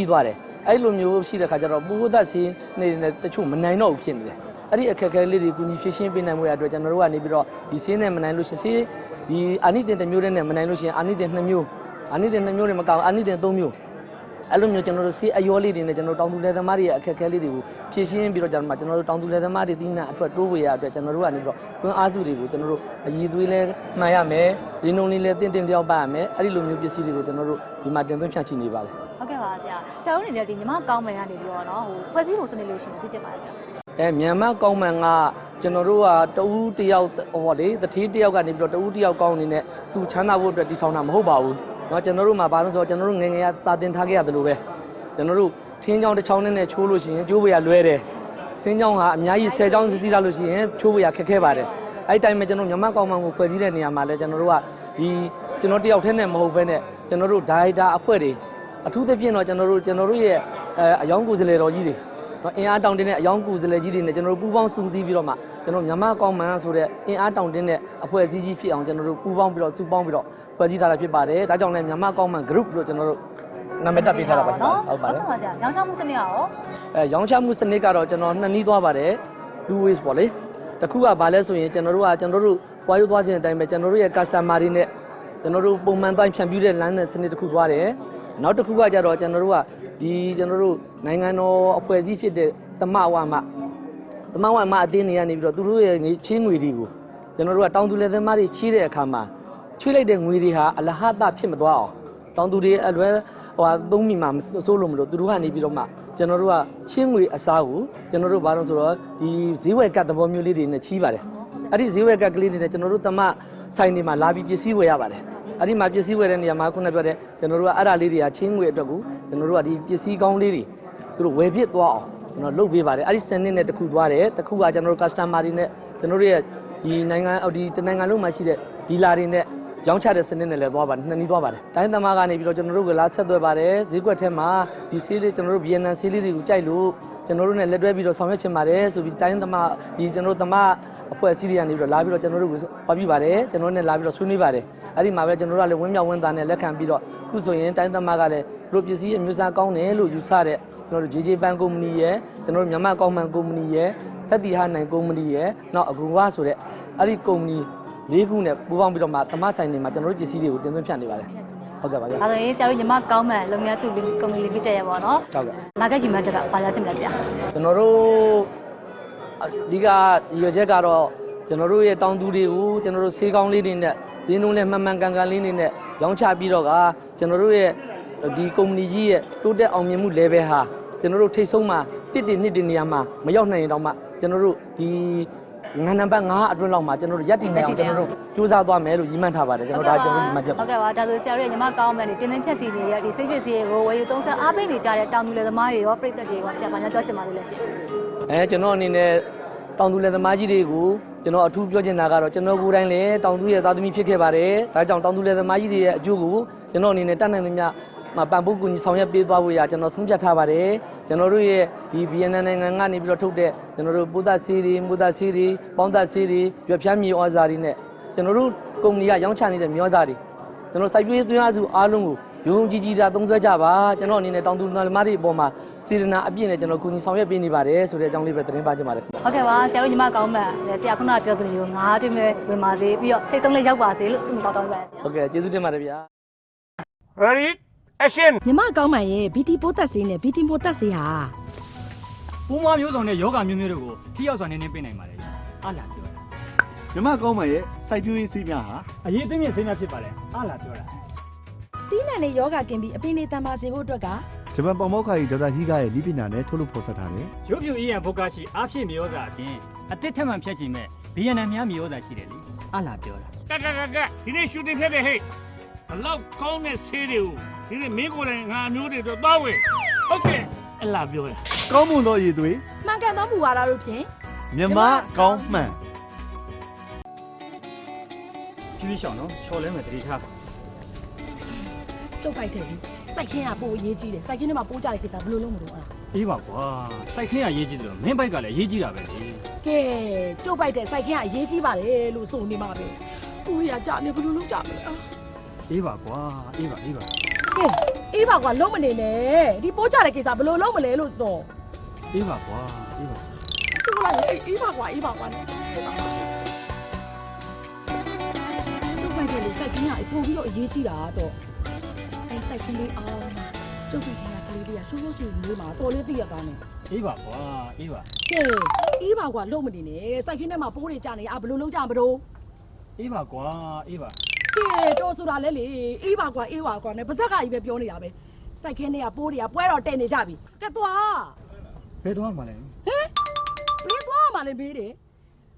ပြီးသွားတယ်အဲ့လိုမျိုးရှိတဲ့ခါကျတော့ပိုးသက်စီနေနေတချို့မနိုင်တော့ဘူးဖြစ်နေတယ်အဲ့ဒီအခက်အခဲလေးတွေကုညီဖြည့်ရှင်းပေးနိုင်မှုရအတွက်ကျွန်တော်တို့ကနေပြီးတော့ဒီဆေးနဲ့မနိုင်လို့ရှိရင်ဆေးဒီအာနိတင်တစ်မျိုးတည်းနဲ့မနိုင်လို့ရှိရင်အာနိတင်နှစ်မျိုးအာနိတင်နှစ်မျိုးနဲ့မကောင်အာနိတင်သုံးမျိုးအဲ့လိုမျိုးကျွန်တော်တို့ဆေးအယောလေးတွေနဲ့ကျွန်တော်တို့တောင်သူလယ်သမားတွေရဲ့အခက်အခဲလေးတွေကိုဖြည့်ရှင်းပြီးတော့ကျွန်တော်တို့ကျွန်တော်တို့တောင်သူလယ်သမားတွေသီးနှံအထွက်တိုးဝေရအတွက်ကျွန်တော်တို့ကနေပြီးတော့ကွန်းအားစုတွေကိုကျွန်တော်တို့အည်သွေးလဲမှန်ရမယ်ဈေးနှုန်းလေးလဲတင့်တင့်လျောက်ပါရမယ်အဲ့ဒီလိုမျိုးပစ္စည်းတွေကိုကျွန်တော်တို့ဒီမှာတင်သွင်းဖြန့်ချိနေပါတယ် ဟုတ်ကဲ့ပါဆရာဆရာတို့အနေနဲ့ဒီညီမကောင်းမယ်ကနေပြီးတော့နော်ဟိုဖွဲ့စည်းပုံစနစ်လို့ရှိရင်သိချင်ပါဆရာ အဲမြန်မာကောင်းမှန်ကကျွန်တော်တို့ကတဦးတယောက်ဟောလေတတိတယောက်ကနေပြီးတော့တဦးတယောက်ကောင်းအနေနဲ့သူချမ်းသာဖို့အတွက်တည်ထောင်တာမဟုတ်ပါဘူးเนาะကျွန်တော်တို့မှာဘာလို့ဆိုတော့ကျွန်တော်တို့ငယ်ငယ်ကစာတင်ထားခဲ့ရတယ်လို့ပဲကျွန်တော်တို့ထင်းချောင်းတစ်ချောင်းနဲ့နဲ့ချိုးလို့ရှိရင်ကျိုးပွေရလွဲတယ်စင်းချောင်းဟာအများကြီး10ချောင်းစီးထားလို့ရှိရင်ချိုးပွေရခက်ခဲပါတယ်အဲ့ဒီတိုင်းမှာကျွန်တော်မြန်မာကောင်းမှန်ကိုဖွဲ့စည်းတဲ့နေရာမှာလဲကျွန်တော်တို့ကဒီကျွန်တော်တယောက်တည်းနဲ့မဟုတ်ဘဲနဲ့ကျွန်တော်တို့ဒါရိုက်တာအဖွဲ့တွေ အထူးသဖြင့်တော့ကျွန်တော်တို့ကျွန်တော်တို့ရဲ့အဲအယောင်ကိုယ်စားလှယ်တော်ကြီးတွေတော့အင်အားတောင့်တင်းတဲ့အယောင်ကူစလဲကြီးတွေနဲ့ကျွန်တော်တို့ပူးပေါင်းစုစည်းပြီးတော့မှကျွန်တော်မြန်မာကောင်းမှန်ဆိုတဲ့အင်အားတောင့်တင်းတဲ့အဖွဲ့အစည်းကြီးဖြစ်အောင်ကျွန်တော်တို့ပူးပေါင်းပြီးတော့စုပေါင်းပြီးတော့ဖွဲ့စည်းထားတာဖြစ်ပါတယ်ဒါကြောင့်လည်းမြန်မာကောင်းမှန် group လို့ကျွန်တော်တို့နာမည်တက်ပေးထားတာပါခင်ဗျာဟုတ်ပါတယ်ဟုတ်ပါဆရာရောင်းချမှုစနစ်ကရောအဲရောင်းချမှုစနစ်ကတော့ကျွန်တော်နှစ်နည်းသွားပါတယ် two ways ပေါ့လေတစ်ခုကဘာလဲဆိုရင်ကျွန်တော်တို့ကကျွန်တော်တို့ပွားရိုးသွားခြင်းအတိုင်းပဲကျွန်တော်တို့ရဲ့ customer တွေနဲ့ကျွန်တော်တို့ပုံမှန်တိုင်းဖြန့်ပြူးတဲ့ line နဲ့စနစ်တစ်ခုသွားတယ် နောက်တစ်ခုကကြတော့ကျွန်တော်တို့ကဒီကျွန်တော်တို့နိုင်ငံတော်အဖွဲ့အစည်းဖြစ်တဲ့သမဝမသမဝမအတင်းနေရနေပြီးတော့သူတို့ရဲ့ငွေချင်းငွေတွေကိုကျွန်တော်တို့ကတောင်သူလယ်သမားတွေချီးတဲ့အခါမှာချွေးလိုက်တဲ့ငွေတွေဟာအလဟတဖြစ်မသွားအောင်တောင်သူတွေအလွဲဟိုဟာသုံးမိမှာမစိုးလို့မလို့သူတို့ကနေပြီးတော့မှကျွန်တော်တို့ကချင်းငွေအစားကိုကျွန်တော်တို့ဘာလို့ဆိုတော့ဒီဈေးဝယ်ကတ်သဘောမျိုးလေးတွေနဲ့ချီးပါတယ်အဲ့ဒီဈေးဝယ်ကတ်ကလေးတွေနဲ့ကျွန်တော်တို့သမဆိုင်တွေမှာလာပြီးပစ္စည်းဝယ်ရပါတယ် အဲ့ဒီမှာပစ္စည်းဝယ်တဲ့နေရာမှာခုနပြောတဲ့ကျွန်တော်တို့ကအဲ့ဒါလေးတွေကချင်းငွေအတွက်ကိုကျွန်တော်တို့ကဒီပစ္စည်းကောင်းလေးတွေသူတို့ဝယ်ဖြစ်သွားအောင်ကျွန်တော်လုပ်ပေးပါတယ်အဲ့ဒီစနစ်နဲ့တစ်ခုသွားတယ်တစ်ခုကကျွန်တော်တို့ customer တွေနဲ့ကျွန်တော်တို့ရဲ့ဒီနိုင်ငံအော်ဒီတနိုင်ငံလုံးမှာရှိတဲ့ဒီလာတွေနဲ့ရောင်းချတဲ့စနစ်နဲ့လည်းသွားပါတယ်နှစ်နည်းသွားပါတယ်တိုင်းသမားကနေပြီးတော့ကျွန်တော်တို့ကလာဆက်သွယ်ပါတယ်ဈေးကွက်ထဲမှာဒီဆေးလေးကျွန်တော်တို့ဗီယက်နမ်ဆေးလေးတွေကိုကြိုက်လို့ကျွန်တော်တို့နဲ့လက်တွဲပြီးတော့ဆောင်ရွက်ချင်ပါတယ်ဆိုပြီးတိုင်းသမားဒီကျွန်တော်တို့သမားအဖွဲ့အစည်းတွေကနေပြီးတော့လာပြီးတော့ကျွန်တော်တို့ကိုဟောပြပါတယ်ကျွန်တော်တို့နဲ့လာပြီးတော့ဆွေးနွေးပါတယ် အဲ့ဒီမှာပဲကျွန်တော်တို့ကလည်းဝင်းမြောက်ဝင်းသားနဲ့လက်ခံပြီးတော့ခုဆိုရင်တိုင်းသမားကလည်းသူတို့ပစ္စည်းအမျိုးအစားကောင်းတယ်လို့ယူဆတဲ့ကျွန်တော်တို့ JJ ဘန်ကုမ္ပဏီရဲ့ကျွန်တော်တို့မြန်မာကောင်းမှန်ကုမ္ပဏီရဲ့ဖက်တီဟာနိုင်ကုမ္ပဏီရဲ့နောက်အဂူဝါဆိုတဲ့အဲ့ဒီကုမ္ပဏီလေးခုနဲ့ပူးပေါင်းပြီးတော့မှတမဆိုင်တွေမှာကျွန်တော်တို့ပစ္စည်းတွေကိုတင်သွင်းဖြန့်နေပါတယ်ဟုတ်ကဲ့ပါဗျာအဲဒါဆိုရင်ဆရာတို့ညီမကောင်းမယ်လုပ်ငန်းစုကုမ္ပဏီလေးတက်ရပါတော့ဟုတ်ကဲ့နာဂတ်ညီမချက်ကဘာလဲရှင်းမလဲဆရာကျွန်တော်တို့အဓိကရွေချက်ကတော့ကျွန်တော်တို့ရဲ့တောင်သူတွေကိုကျွန်တော်တို့ဆေးကောင်းလေးတွေနဲ့ ဈေးနှုန်းနဲ့မှန်မှန်ကန်ကန်လေးတွေနဲ့ရောင်းချပြီးတော့ကကျွန်တော်တို့ရဲ့ဒီကုမ္ပဏီကြီးရဲ့တိုးတက်အောင်မြင်မှု level ဟာကျွန်တော်တို့ထိတ်ဆုံးမှာတစ်တစ်နှစ်တစ်နေရာမှာမရောက်နိုင်ရင်တော့မှကျွန်တော်တို့ဒီငါနံပါတ်5အတွင်းလောက်မှာကျွန်တော်တို့ရက်တည်နေအောင်ကျွန်တော်တို့စူးစမ်းသွားမယ်လို့ရည်မှန်းထားပါတယ်ကျွန်တော်ဒါကျွန်တော်ရည်မှန်းချက်ပါဟုတ်ကဲ့ပါဒါဆိုဆရာတို့ရဲ့ညီမကောင်းမယ်နေပြင်းပြဖြတ်ချီနေတဲ့ဒီစိတ်ဖြစ်စီကိုဝယ်ယူသုံးဆက်အားပေးနေကြတဲ့တောင်သူလယ်သမားတွေရောပြည်သက်တွေရောဆရာဘာများပြောချင်ပါလို့လဲရှင်အဲကျွန်တော်အနေနဲ့တောင်သူလယ်သမားကြီးတွေကိုကျွန်တော်အထူးပြောချင်တာကတော့ကျွန်တော်ကိုယ်တိုင်လည်းတောင်သူရဲ့သားသမီးဖြစ်ခဲ့ပါတယ်။ဒါကြောင့်တောင်သူလယ်သမားကြီးတွေရဲ့အကျိုးကိုကျွန်တော်အနေနဲ့တတ်နိုင်သမျှမပံ့ပိုးကူညီဆောင်ရွက်ပေးသွားဖို့ရကျွန်တော်ဆုံးဖြတ်ထားပါတယ်။ကျွန်တော်တို့ရဲ့ဒီဗီယက်နမ်နိုင်ငံကနေပြီးတော့ထုတ်တဲ့ကျွန်တော်တို့ပိုးသက်ဆေးတွေမိုးသက်ဆေးတွေပေါင်းသက်ဆေးတွေရွက်ဖျန်းမြေဩဇာတွေနဲ့ကျွန်တော်တို့ကုမ္ပဏီကရောင်းချနေတဲ့မြေဩဇာတွေကျွန်တော်စိုက်ပျိုးရေးသွင်းအားစုအားလုံးကို ယုံကြည်ကြည်တာသုံးစွဲကြပါကျွန်တော်အနေနဲ့တောင်သူလယ်သမားတွေအပေါ်မှာစေတနာအပြည့်နဲ့ကျွန်တော်ကူညီဆောင်ရွက်ပေးနေပါတယ်ဆိုတဲ့အကြောင်းလေးပဲသတင်းပါချင်ပါတယ်ခင်ဗျဟုတ်ကဲ့ပါဆရာတို့ညီမကောင်းမယ်ဆရာခုနကပြောသလိုငါးတွင်မဲ့ဝင်ပါစေပြီးတော့ထိတ်ဆုံးလေးရောက်ပါစေလို့ဆုမတောင်းတောင်းပါဆရာဟုတ်ကဲ့ကျေးဇူးတင်ပါတယ်ဗျာ Ready? Action! မြမကောင်းမှန်ရဲ့ BT ပိုးသက်ဆေးနဲ့ BT ပိုးသက်ဆေးဟာပူးမွားမျိုးစုံတဲ့ယောဂမျိုးမျိုးတွေကိုထိရောက်စွာနည်းနည်းပေးနိုင်ပါတယ်။အားလာပြောတာမြမကောင်းမရဲ့စိုက်ပျိုးရေးစီးများဟာ။အရေးအသွေးမြင့်စိမ်းများဖြစ်ပါလေ။အားလာပြောတာ တီးနှံနဲ့ယောဂကင်ပြီးအပင်လေးတန်ပါစေဖို့အတွက်ကဂျပန်ပေါမောက်ခါကြီးဒေါက်တာဟီဂါရဲ့ဤပညာနဲ့ထုတ်လုပ်ဖော်စပ်ထားတယ်။ရုပ်ဖြူအေးရန်ဘုတ်ကရှိအားဖြည့်မျိုးစာအပြင်အသစ်ထက်မှန်ဖြတ်ချင်မဲ့ဘီယန်နံများမျိုးစာရှိတယ်လေ။အားလာပြောတာကကကကဒီနေ့ shooting ဖြစ်တယ်ဟဲ့ဘလောက်ကောင်းတဲ့ဆေးတွေကိုဒီနေ့မင်းကိုယ်တိုင်ငါအမျိုးတွေတော့သွားဝယ်ဟုတ်ကဲ့အလားပြောတာ။ကောင်းမွန်သောရည်သွေးမှန်ကန်သောမူဝါဒတို့ဖြင့် မြမကောင်းမှန်။ဖြည်းဖြည်းရှောင်းနော်။ချော်လဲမယ်တတိထား ကျုပ်ပိုက်တယ်ပြီစိုက်ခင်းကပိုအရေးကြီးတယ်စိုက်ခင်းထဲမှာပိုးကြတဲ့ကိစ္စဘယ်လိုလုပ်မလို့အဲ့ဒါ။အေးပါကွာ။စိုက်ခင်းကရေးကြည့်တယ်လို့မင်းဘိုက်ကလည်းရေးကြည့်တာပဲလေကဲကျုပ်ပိုက်တဲ့စိုက်ခင်းကအရေးကြီးပါတယ်လို့ဆိုနေမှာပဲဦးရကြနေဘယ်လိုလုပ်ကြမလဲအာ။အေးပါကွာ။အေးပါအေးပါကဲအေးပါကွာလုံးမနေနဲ့ဒီပိုးကြတဲ့ကိစ္စဘယ်လိုလုံးမလဲလို့တော့အေးပါကွာအေးပါသူ့လိုက်အေးအေးပါကွာအေးပါကွာနဲ့ကျုပ်ပိုက်တယ်လေစိုက်ခင်းရအပို့ပြီးတော့အရေးကြီးတာတော့အဲ စိုက်ခင်းလေးအောင်ကျုပ်ပိုက်ခင်းရကလေးလေးကရှိုးရှိုးချူလေးမှာတော်လေးသိရတာနဲ့အေးပါကွာအေးပါကဲအေးပါကွာလုံးမနေနဲ့စိုက်ခင်းထဲမှာပိုးတွေကြနေအာဘယ်လိုလုံးကြမလို့အေးပါကွာအေးပါကဲတော်ဆိုတာလဲလေအေးပါကွာအေးပါကွာနဲ့ပါဇက်ကကြီးပဲပြောနေတာပဲစိုက်ခင်းထဲကပိုးတွေကပွဲတော်တဲ့နေကြပြီကဲသွားဘယ်တော့မှလဲဘယ်သွားမှလဲမေးတယ်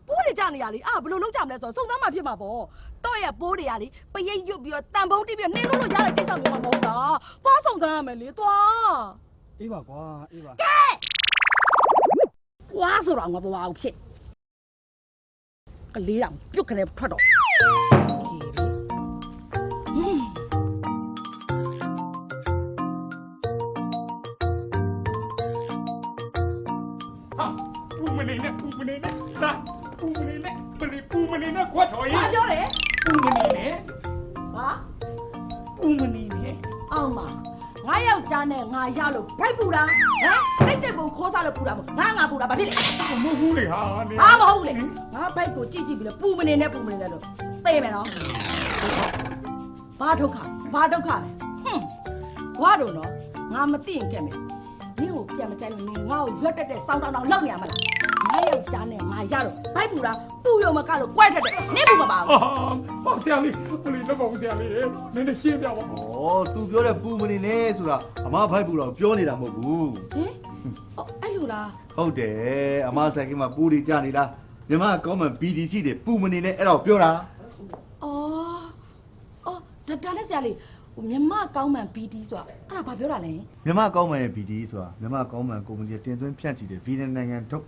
ပိုးတွေကြနေရလေအာဘယ်လိုလုံးကြမလဲဆိုတော့စုံစမ်းမှဖြစ်မှာပေါ့ တော့ရဲ့ပိုးတွေကလေပရိတ်ရွတ်ပြီးတော့တန်ဖုံးတိပြီးတော့နှင်းလို့လို့ရတဲ့ကိစ္စမျိုးမှမဟုတ်တာသွားစုံစမ်းရမယ်လေသွားအေးပါကွာအေးပါဝါဆိုတော့ငါဘဝအောင်ဖြစ်ကလေးတောင်ပြုတ်ခနဲ့ထွက်တော့ဟင်းဟာပူမနေနဲ့ပူမနေနဲ့သာပူမနေနဲ့ပလီပူမနေနဲ့ခွတ်တော်ကြီးဘာပြောတ က်ျားနဲ့ငါရလို့ဘိုက်ပူတာဟမ်တိတ်တိတ်ပုံခိုးစားလို့ပူတာမဟုတ်ငါငါပူတာဘာဖြစ်လဲမဟုတ်ဘူးလေဟာနေဘာမဟုတ်လေငါဘိုက်ကိုကြည့်ကြည့်ပြီးလဲပူမနေနဲ့ပူမနေနဲ့လို့သိမယ်နော်ဘာဒုက္ခဘာဒုက္ခလဲဟွန်းဘွားတော့နော်ငါမသိရင်ခဲ့မယ်နင့်ကိုပြန်မကြိုက်လို့နင်ငါ့ကိုရွက်တက်တဲ့စောင်းတောင်းတောင်းလောက်နေရမလားငါ ယောက်ျားနဲ့ငါရတော့ဘိုက်ပူတာပူရုံမကလို့ကွဲထက်တယ်နင့်ပူမပါဘူးဟာပေါ့ဆရာလေးပလီတော့ပေါ့ဆရာလေးနည်းနည်းရှင်းပြပါဩ तू ပြောတဲ့ပူမနေနဲ့ဆိုတာအမဖိုက်ပူတော့ပြောနေတာမဟုတ်ဘူးဟင်အော်အဲ့လိုလားဟုတ်တယ်အမဆိုင်ကမှာပူတွေကြနေလားမြမကောင်းမှန် BD ရှိတယ်ပူမနေနဲ့အဲ့တော့ပြောတာအော်အော်ဒါဒါနဲ့ဆရာလေးဟိုမြမကောင်းမှန် BD ဆိုတာအဲ့ဒါဘာပြောတာလဲမြမကောင်းမှန်ရဲ့ BD ဆိုတာမြမကောင်းမှန်ကုမ္ပဏီတင်သွင်းဖြန့်ချီတဲ့ဗီယက်နမ်နိုင်ငံထုတ်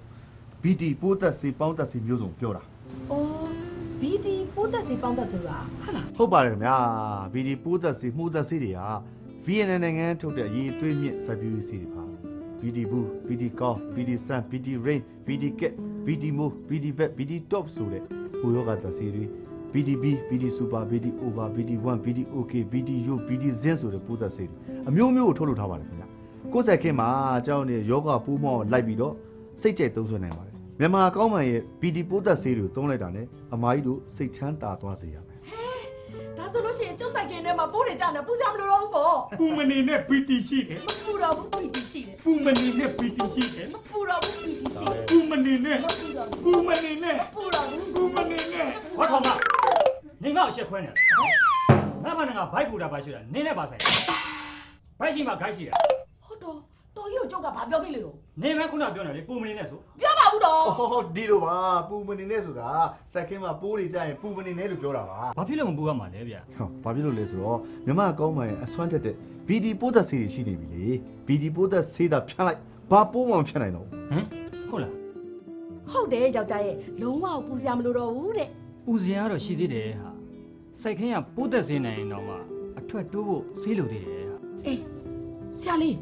BD ပိုးသက်စေပေါင်းသက်စေမျိုးစုံပြောတာအော် BD ပိုးသက်စီပေါင်းသက်ဆိုတာဟုတ်လားဟုတ်ပါတယ်ခင်ဗျာ BD ပိုးသက်စေမှုသက်စေတွေကဗီယက်နမ်နိုင်ငံထုတ်တဲ့ရေသွေးမြင့်စိုက်ပျိုးရေးစေတွေပါ BD ဘူး BD ကောင်း BD ဆန် BD rain BD cat BD mo BD bet BD top ဆိုတဲ့ဟိုယောဂသက်စေတွေ BDB BD super BD over BD 1 BD OK BD yo BD zen ဆိုတဲ့ပိုးသက်စေတွေအမျိုးမျိုးကိုထုတ်လုပ်ထားပါတယ်ခင်ဗျာကိုယ်ဆက်ခင်မှာအကြောင်းနေယောဂပိုးမောင်းလိုက်ပြီးတော့စိတ်ကြိုက်သုံးဆွနိုင်ပါတယ် မြန်မာကောင်းမှန်ရဲ့ BD ပိုးသက်စေတွေကိုသုံးလိုက်တာ ਨੇ အမားကြီးတို့စိတ်ချမ်းသာသွားစေရမယ်ဒါဆိုလို့ရှိရင်ကျုပ်ဆိုင်ကင်းထဲမှာပိုးတွေကြနေပူစရာမလိုတော့ဘူးပေါ့ပူမနေနဲ့ပီတီရှိတယ်မပူတော့ဘူး BD ရှိတယ်ပူမနေနဲ့ပီတီရှိတယ်မပူတော့ဘူး BD ရှိတယ်ပူမနေနဲ့မပူတော့ဘူးပူမနေနဲ့ပူတော့ဘူးပူမနေနဲ့ဟောထောင်မနေငါ့အရှက်ခွဲနေတယ်ငါမနဲ့ငါဘိုက်ပူတာပါရှိတာနင်းနဲ့ပါဆိုင်ဘိုက်ရှိမှဂိုက်ရှိတာဟုတ်တော့တော်ကြီးကိုကျုပ်ကဘာပြောပြလေလို့နေမဲခုနပြောနေလေပူမနေနဲ့ဆိုပြောပါ ဘူးတော့ အော်ဒီလိုပါပူမနေနဲ့ဆိုတာစက်ခင်းမှာပိုးတွေကြရင်ပူမနေနဲ့လို့ပြောတာပါဘာဖြစ်လို့မပူရမှာလဲဗျာဟောဘာဖြစ်လို့လဲဆိုတော့မြမကောင်းမှန်ရဲ့အစွမ်းတက်တဲ့ BD ပိုးသက်ဆေးတွေရှိနေပြီလေ BD ပိုးသက်ဆေးတာဖြန့်လိုက်ဘာပိုးမှမဖြန့်နိုင်တော့ဘူးဟမ်ဟုတ်လားဟုတ်တယ်ယောက်ျားရဲ့လုံးဝပူစရာမလိုတော့ဘူးတဲ့ပူစင်ကတော့ရှိသေးတယ်ဟာစိုက်ခင်းကပိုးသက်စေးနိုင်ရင်တော့မှအထွက်တိုးဖို့ဆေးလိုသေးတယ်ဟာအေးဆရာလေး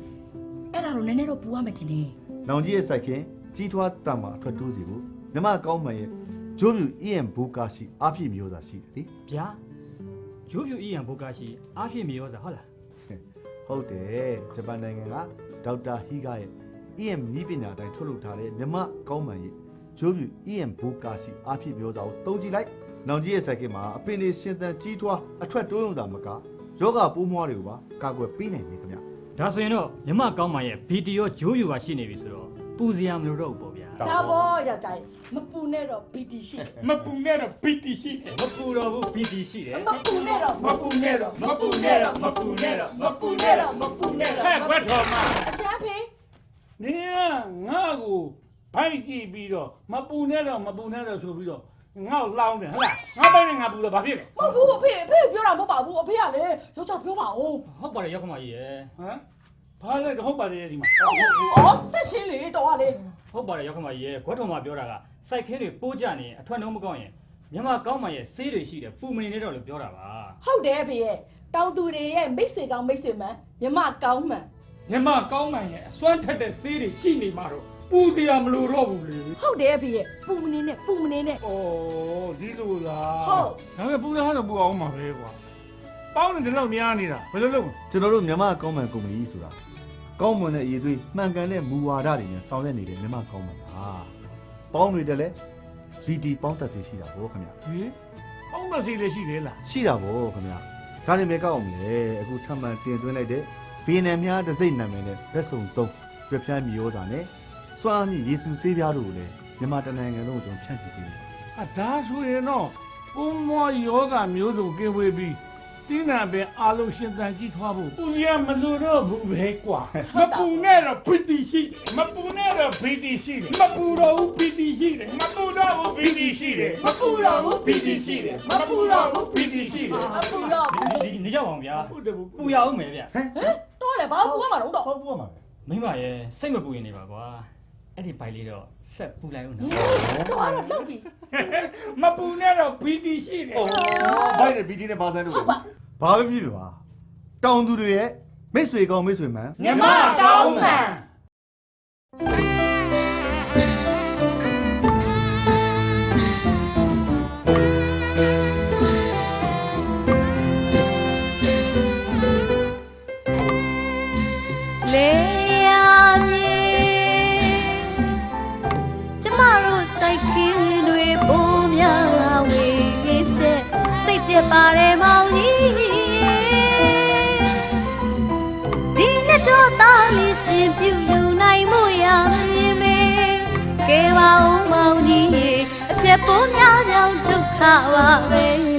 အဲ့ဒါတော့နည်းနည်းတော့ပူရမယ်ထင်တယ်နောင်ကြီးရဲ့စိုက်ခင်း ကြီးထွားတန်မှာအထွက်တိုးစီဖို့မြမကောင်းမှန်ရဲ့ဂျိုးပြူ EM ဘူကာရှိအပြည့်မျိုးစာရှိတယ်လေဗျာဂျိုးပြူအီယံဘုတ်ကရှိအားဖြင့်မြေရောစားဟုတ်လားဟုတ်တယ်ဂျပန်နိုင်ငံကဒေါက်တာဟီဂါရဲ့ EM နီးပညာအတိုင်းထုတ်လုပ်ထားတဲ့မြမကောင်းမှန်ရဲ့ဂျိုးပြူ EM ဘူကာရှိအပြည့်မျိုးစာကိုတုံးကြည့်လိုက်နောင်ကြီးရဲ့စိုက်ခင်းမှာအပင်တွေရှင်သန်ကြီးထွားအထွက်တိုးရုံသာမကယောဂပိုးမွားတွေကိုပါကာကွယ်ပေးနိုင်တယ်ခင်ဗျဒါဆိုရင်တော့မြမကောင်းမှရဲ့ဗီဒီယိုဂျိုးပြူကရှိနေပြီဆိုတော့ ပူစရာမလိုတော့ဘူးပေါ့ဗျာဒါပေါ့ယောက်ျားရဲ့မပူနဲ့တော့ BD ရှိတယ်မပူနဲ့တော့ပီတီရှိတယ်မပူတော့ဘူးဗီဒီရှိတယ်မပူနဲ့တော့မပူနဲ့တော့မပူနဲ့တော့မပူနဲ့တော့မပူနဲ့တော့မပူနဲ့တော့ဟဲ့ခွတ်တော်မှာအရှာဖေးနင်ကငါ့ကိုဘိုက်ကြည့်ပြီးတော့မပူနဲ့တော့မပူနဲ့တော့ဆိုပြီးတော့ငါ့ကိုလောင်းတယ်ဟုတ်လားငါဘိုက်နဲ့ငါပူတော့ဘာဖြစ်လဲမဟုတ်ဘူးအဖေအဖေပြောတာမဟုတ်ပါဘူးအဖေကလေယောက်ျားပြောပါဦးဟုတ်ပါတယ်ရောက်ခမကြီးရဲ့ဟမ် ဘာလဲဟုတ်ပါတယ်ဒီမှာဟုတ်ဘူးအော်ဆက်ရှင်းလေတော်ကလေဟုတ်ပါတယ်ရောက်ခမကြီးရဲ့ခွက်တော်မှာပြောတာကစိုက်ခင်းတွေပိုးကြနေရင်အထွက်နှုံးမကောင်းရင်မြမကောင်းမှရဲ့ဆေးတွေရှိတယ်ပူမနေနဲ့တော့လို့ပြောတာပါဟုတ်တယ်အဖေရဲ့တောင်သူတွေရဲ့မိတ်ဆွေကောင်းမိတ်ဆွေမှန်မြမကောင်းမှန်ညမကောင်းမှန်ရဲ့အစွမ်းထက်တဲ့ဆေးတွေရှိနေမှာတော့ပူစရာမလိုတော့ဘူးလေဟုတ်တယ်အဖေရဲ့ပူမနေနဲ့ပူမနေနဲ့ဩဒီလိုလားဟုတ်ဒါပေမဲ့ပူတာကတော့ပူအောင်မှာပဲကွာ ပေါင်းနေတယ်လို့များနေတာဘယ်လိုလုပ်ကျွန်တော်တို့မြန်မာကောင်းမှန်ကုမ္ပဏီဆိုတာကောင်းမွန်တဲ့အရေးသွေးမှန်ကန်တဲ့မူဝါဒတွေနဲ့ဆောင်ရွက်နေတဲ့မြန်မာကောင်းမှန်ပါပေါင်းတွေတက်လဲ VD ပေါင်းသက်စီရှိတာဗောခင်ဗျာဟင်ပေါင်းမစီလေးရှိသေးလားရှိတာဗောခင်ဗျာဒါနေမဲကောက်အောင်လေအခုထပ်မံတင်သွင်းလိုက်တဲ့ဗီယက်နမ်များတစ်စိတ်နာမည်နဲ့ဘက်စုံ3ရွက်ဖြန်းမျိုးစာနဲ့စွမ်းအမြင့်ယေရှုဆေးပြားတို့ကိုလည်းမြန်မာတနိုင်ငံလုံးကိုကျွန်တော်ဖြန့်ချီပေးတယ်အဒါဆိုရင်တော့ပုံမောယောဂမျိုးစုံကင်းဝေးပြီး တင်းနာပဲအားလုံးရှင်သန်ကြည့်ထွားဖို့ဦးစီးမလို့တော့ဘူးပဲကွာမပူနဲ့တော့ပီတီရှိတယ်မပူနဲ့တော့ပီတီရှိတယ်မပူတော့ဘူးပီတီရှိတယ်မပူတော့ဘူးပီတီရှိတယ်မပူတော့ဘူးပီတီရှိတယ်မပူတော့ဘူးပီတီရှိတယ်မပူတော့ဘူးဒီနေကြပါအောင်ဗျာဟုတ်တယ်ဘူးပူရအောင်မယ်ဗျဟမ်တော့လေဘာပူရမှာတော့တော့ဟုတ်ဘူးမှာပဲမိမရဲ့စိတ်မပူရင်နေပါကွာအဲ့ဒီဘိုင်လေးတော့ဆက်ပူလိုက်ဦးနော်တော့တော့လောက်ပြီ မပူနဲ့တော့ပီတီရှိတယ်ဘိုက်နဲ့ VD နဲ့ဘာဆန်းတို့လဲဘာပဲဖြစ်ဖြစ်ပါတောင်သူတွေရဲ့မိတ်ဆွေကောင်းမိတ်ဆွေမှန်မြမကောင်းမှန်လေရမြေကျမတို့စိုက်ကင်းတွေ ပြက်ပါတယ်မောင်ကြီးဒီနှစ်တော့သားလေးရှင်ပြုလူနိုင်မှုရမည်မေကဲပါဦးမောင်ကြီးရေအဖြစ်ပုံများကြောင့်ဒုက္ခပါပဲ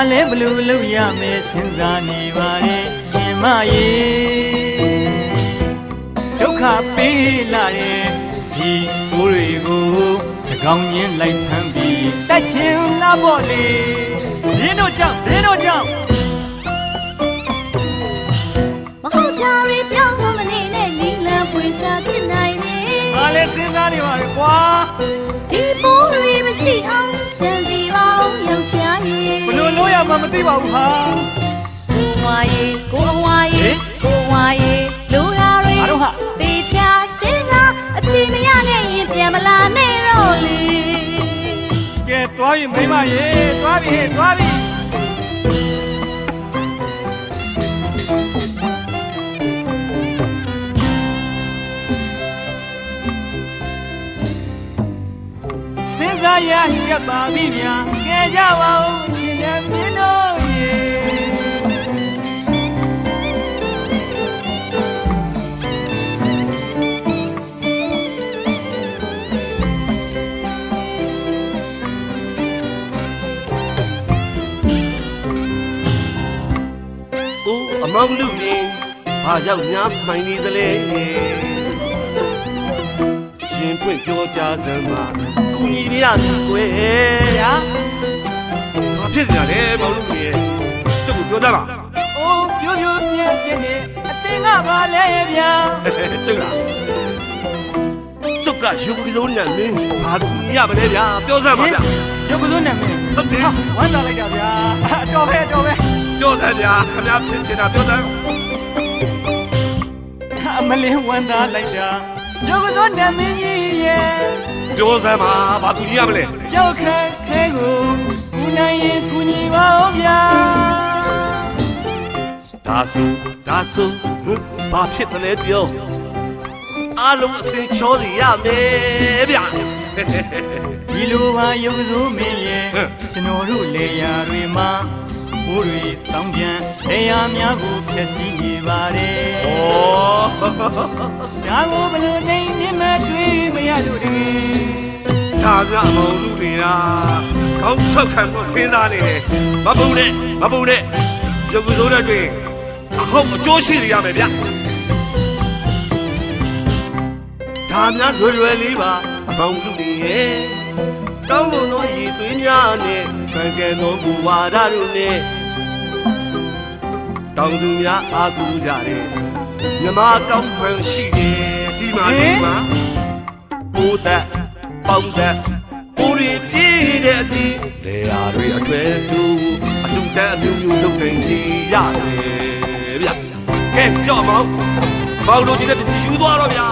လေငါလည်းဘလို့လုပ်ရမယ်စဉ်းစားနေပါရဲ့ရှင်မရေဒုက္ခပေးလာတဲ့ဒီကိုယ်တွေကိုတကောင်ချင်းလိုက်ဖမ်းပြီးတက်ချင်လာပေါ့လေရင်းတို့ကြောင့်ရင်းတို့ကြောင့်မဟုတ်ကြရီပြောင်းမနေနဲ့လီလံပွေရှာဖြစ်နိုင်နေငါလည်းစဉ်းစားနေပါရဲ့ကွာဒီပိုးရီမရှိအောင် ရမှမသိပါဘူးဟာကိုဝါရေကိုအဝါရေဟင်ကိုဝါရေလူရာရီအားလုံးဟာတေချာစဉ်းစားအချီမရနဲ့ရင်ပြန်မလာနဲ့တော့လေကဲတွားရင်မိမရေတွားပြီတွားပြီစဉ်းစားရရပါပြီဗျာကဲကြပါဦးအရှင်ရဲ့ မင်းတို့ရေ။အိုးအမောင်လူရင်ဘာကြောင့်များမှိုင်နေသလဲ။ရှင်ဖွင့်ပြောကြစမ်းပါကုညီပြရစီကွယ်ဗျာ။ဘာ ဖြစ်ကြလဲမောင်လူရင်။ကျုပ်ကိုပြောကြပါအိုးပြိုးပြိုးမြက်ပြက်နေအတင်းကပါလဲဗျာ။ကျုပ်လား။ကျုပ်ကရုပ်ကစုံနဲ့မင်းဘာကူညီရမလဲဗျာ။ပြောစမ်းပါဗျာရုပ်ကစိုးနဲ့မင်း။ဟုတ်တယ်ဟာဝမ်းသာလိုက်တာဗျာအတော်ပဲအတော်ပဲ။ပြောစမ်းဗျာ။ခင်ဗျားဖြစ်ချင်တာပြောစမ်းအမလင်းဝမ်းသာလိုက်တာရုပ်ကစိုးနဲ့မင်းကြီးရဲ့။ပြောစမ်းပါဘာကူညီရမလဲကြောက်ခက်ခဲကိုကူ နိုင်ရင်ကူညီပါဦးဗျာ။ဒါဆိုဒါဆိုဟမ်ဘာဖြစ်တယ်လဲပြော။အားလုံးအစင်ချောစီရမယ်ဗျာ။ဒီလိုပါရုပ်ကစိုးမင်းရဲ့ဟမ်ကျွန်တော်တို့လေယာတွေမှာဘိုးတွေတောင်းပြန်လေယာများကိုဖျက်ဆီးနေပါတယ်哦，ဒါကိုဘယ်လိုနိုင်မြင်မတွေ့မရလို့တကယ် ဒါမြအမုံလူတွေလားကောင်းဆောက်ခံကိုစဉ်းစားနေတယ်မပူနဲ့မပူနဲ့ရုပ်စိုးတဲ့တွင်အဟုတ်အကျိုးရှိစေရမယ်ဗျဒါမြလွယ်လွယ်လေးပါအမုံလူတွေရဲ့တောင်းလို့သောရည်သွေးများနဲ့ကံကံသောဘူဝါဒတို့နဲ့တောင်သူများအားကိုးကြတယ်မြမကောင်းဖန်ရှိတယ်ဒီမှာဒီမှာပိုးသက် တွေပြေးတဲ့အသည်လေယာတွေအထွဲတူအလူတန်းအမျိုးမျိုးလုပ်နေစီရတယ်ဗျကဲကြောက်မောင်ဘောက်တို့ဒီတဲ့ပစ္စည်းယူသွားတော့ဗျာ